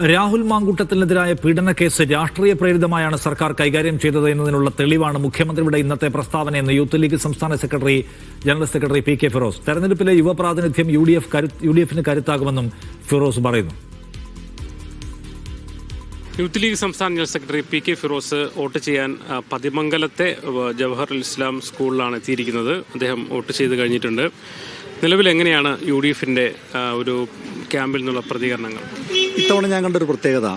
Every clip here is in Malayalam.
രാഹുൽ മാങ്കൂട്ടത്തിനെതിരായ പീഡനക്കേസ് രാഷ്ട്രീയ പ്രേരിതമായാണ് സർക്കാർ കൈകാര്യം ചെയ്തത് എന്നതിനുള്ള തെളിവാണ് മുഖ്യമന്ത്രിയുടെ ഇന്നത്തെ പ്രസ്താവനയെന്ന് യൂത്ത് ലീഗ് സംസ്ഥാന secretary general secretary P K Firoz. തെരഞ്ഞെടുപ്പിലെ യുവപ്രാതിനിധ്യം U D F U D എഫിന് കരുത്താകുമെന്നും ഫിറോസ് പറയുന്നു. യൂത്ത് ലീഗ് സംസ്ഥാന general secretary P K Firoz vote ചെയ്യാൻ പതിമംഗലത്തെ ജവഹർ ഇസ്ലാം സ്കൂളിലാണ് എത്തിയിരിക്കുന്നത്. അദ്ദേഹം വോട്ട് ചെയ്ത് കഴിഞ്ഞിട്ടുണ്ട്. നിലവിൽ എങ്ങനെയാണ് യു ഡി എഫിന്റെ ഒരു ക്യാമ്പിൽ നിന്നുള്ള പ്രതികരണങ്ങൾ? ഇത്തവണ ഞാൻ കണ്ടൊരു പ്രത്യേകത.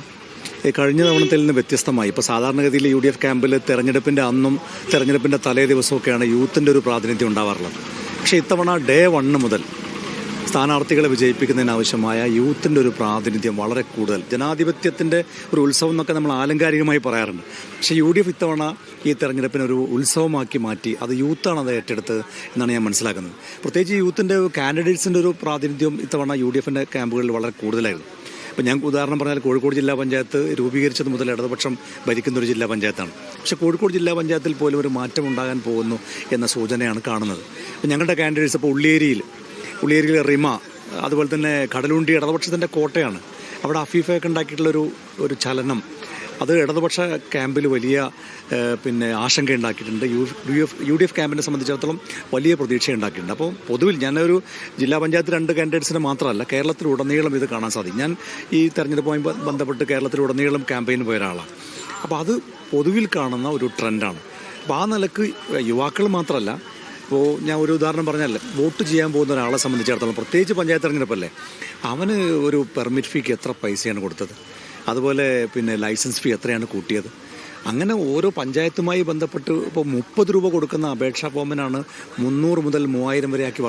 കഴിഞ്ഞ തവണത്തിൽ നിന്ന് വ്യത്യസ്തമായി. ഇപ്പോൾ സാധാരണഗതിയിൽ യു ഡി എഫ് ക്യാമ്പിൽ തെരഞ്ഞെടുപ്പിന്റെ അന്നും തെരഞ്ഞെടുപ്പിന്റെ തലേ ദിവസമൊക്കെയാണ് യൂത്തിന്റെ ഒരു പ്രാതിനിധ്യം ഉണ്ടാവാറുള്ളത്. പക്ഷേ ഇത്തവണ ഡേ വണ്ണ് മുതൽ സ്ഥാനാർത്ഥികളെ വിജയിപ്പിക്കുന്നതിന് ആവശ്യമായ യൂത്തിന്റെ ഒരു പ്രാതിനിധ്യം വളരെ കൂടുതൽ. ജനാധിപത്യത്തിന്റെ ഒരു ഉത്സവം എന്നൊക്കെ നമ്മൾ ആലങ്കാരികമായി പറയാറുണ്ട്. പക്ഷേ യു ഡി എഫ് ഇത്തവണ ഈ തെരഞ്ഞെടുപ്പിനെ ഒരു ഉത്സവമാക്കി മാറ്റി അത് യൂത്താണ് അത് ഏറ്റെടുത്ത് എന്നാണ് ഞാൻ മനസ്സിലാക്കുന്നത്. പ്രത്യേകിച്ച് യൂത്തിന്റെ കാൻഡിഡേറ്റ്സിന്റെ ഒരു പ്രാതിനിധ്യം ഇത്തവണ യു ഡി എഫിന്റെ ക്യാമ്പുകളിൽ വളരെ കൂടുതലായിരുന്നു. ഇപ്പം ഞാൻ ഉദാഹരണം പറഞ്ഞാൽ കോഴിക്കോട് ജില്ലാ പഞ്ചായത്ത് രൂപീകരിച്ചത് മുതൽ ഇടതുപക്ഷം ഭരിക്കുന്ന ഒരു ജില്ലാ പഞ്ചായത്താണ്. പക്ഷേ കോഴിക്കോട് ജില്ലാ പഞ്ചായത്തിൽ പോലും ഒരു മാറ്റം ഉണ്ടാകാൻ പോകുന്നു എന്ന സൂചനയാണ് കാണുന്നത്. ഞങ്ങളുടെ കാൻഡിഡേറ്റ്സ് ഇപ്പോൾ ഉള്ളിയേരിയിൽ ഉള്ളിയേരിയിലെ റിമ അതുപോലെ തന്നെ കടലുണ്ടി ഇടതുപക്ഷത്തിന്റെ കോട്ടയാണ്. അവിടെ അഫീഫയൊക്കെ ഉണ്ടാക്കിയിട്ടുള്ളൊരു ഒരു ചലനം. അത് ഇടതുപക്ഷ ക്യാമ്പിൽ വലിയ പിന്നെ ആശങ്ക ഉണ്ടാക്കിയിട്ടുണ്ട്. U U F U D F ക്യാമ്പിനെ സംബന്ധിച്ചിടത്തോളം വലിയ പ്രതീക്ഷ ഉണ്ടാക്കിയിട്ടുണ്ട് അപ്പോൾ പൊതുവിൽ ഞാനൊരു ജില്ലാ പഞ്ചായത്ത് രണ്ട് കാൻഡിഡേറ്റ്സിനെ മാത്രമല്ല കേരളത്തിലുടനീളം ഇത് കാണാൻ സാധിക്കും. ഞാൻ ഈ തെരഞ്ഞെടുപ്പുമായി ബന്ധപ്പെട്ട് കേരളത്തിലുടനീളം ക്യാമ്പയിൻ പോയ ഒരാളാണ്. അപ്പോൾ അത് പൊതുവിൽ കാണുന്ന ഒരു ട്രെൻഡാണ് അപ്പോൾ ആ നിലയ്ക്ക് യുവാക്കൾ മാത്രമല്ല ഇപ്പോൾ ഞാൻ ഒരു ഉദാഹരണം പറഞ്ഞാൽ വോട്ട് ചെയ്യാൻ പോകുന്ന ഒരാളെ സംബന്ധിച്ചിടത്തോളം പ്രത്യേകിച്ച് പഞ്ചായത്ത് തെരഞ്ഞെടുപ്പല്ലേ അവന് ഒരു പെർമിറ്റ് ഫീക്ക് എത്ര പൈസയാണ് കൊടുത്തത്? അതുപോലെ പിന്നെ ലൈസൻസ് ഫീ എത്രയാണ് കൂട്ടിയത്? അങ്ങനെ ഓരോ പഞ്ചായത്തുമായി ബന്ധപ്പെട്ട് ഇപ്പോൾ മുപ്പത് രൂപ കൊടുക്കുന്ന അപേക്ഷാ ഫോമിനാണ് മുന്നൂറ് മുതൽ മൂവായിരം വരെ ആക്കി